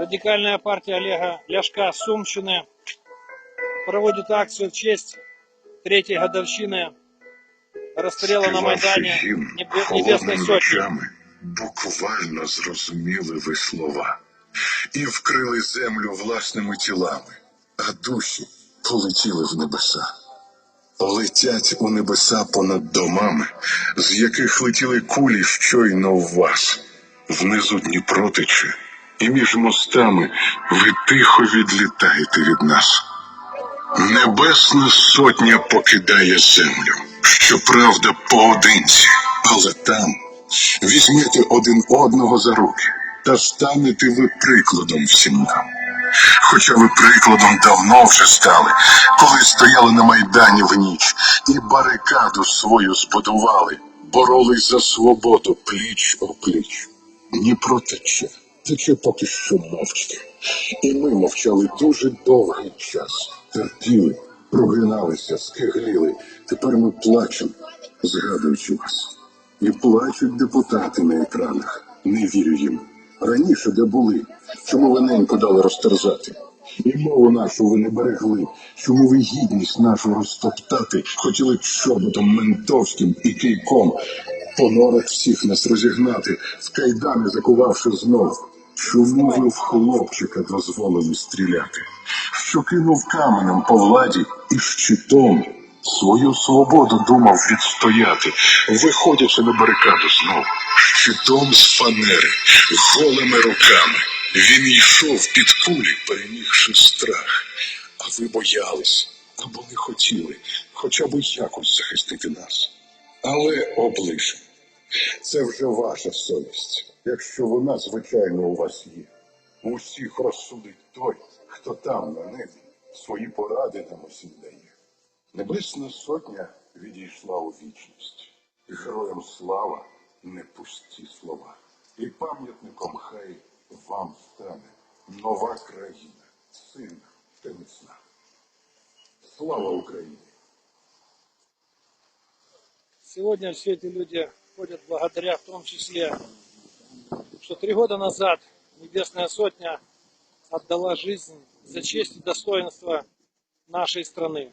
Радикальная партия Олега Ляшка Сумщины проводит акцию в честь третьей годовщины расстрела на Майдане їм Небесной Сотни. буквально зрозуміли ви слова і вкрили землю власними тілами, а душі полетіли в небеса. Летять у небеса понад домами, з яких летіли кулі щойно в вас. Внизу Дніпро тече, і між мостами ви тихо відлітаєте від нас. Небесна сотня покидає землю. Щоправда, поодинці, але там візьмете один одного за руки та станете ви прикладом всім нам. Хоча ви прикладом давно вже стали, коли стояли на майдані в ніч і барикаду свою збудували, боролись за свободу пліч о пліч. Дніпро тече, тече поки що мовчки. І ми мовчали дуже довгий час. Терпіли, прогиналися, скигліли. Тепер ми плачемо, згадуючи вас. І плачуть депутати на екранах. Не вірю їм. Раніше де були? Чому ви неньку дали розтерзати? І мову нашу ви не берегли. Чому ви гідність нашу розтоптати? Хотіли чоботом ментовським і кийком по норах всіх нас розігнати, в кайдани закувавши знов. Ви в хлопчика дозволили стріляти? Що кинув каменем по владі і щитом свою свободу думав відстояти, виходячи на барикаду знов, щитом з фанери, голими руками. Він йшов під кулі, перемігши страх. А ви боялись або не хотіли хоча б якось захистити нас. Але облишимо. Це вже ваша совість, якщо вона, звичайно, у вас є. Усіх розсудить той, хто там на небі свої поради нам усім дає. Небесна сотня відійшла у вічність. Героям слава не пусті слова. І пам'ятником хай вам стане нова країна, сильна та міцна. Слава Україні! Сегодня все эти люди ходят благодаря в том числе, что три года назад Небесная Сотня отдала жизнь за честь и достоинство нашей страны.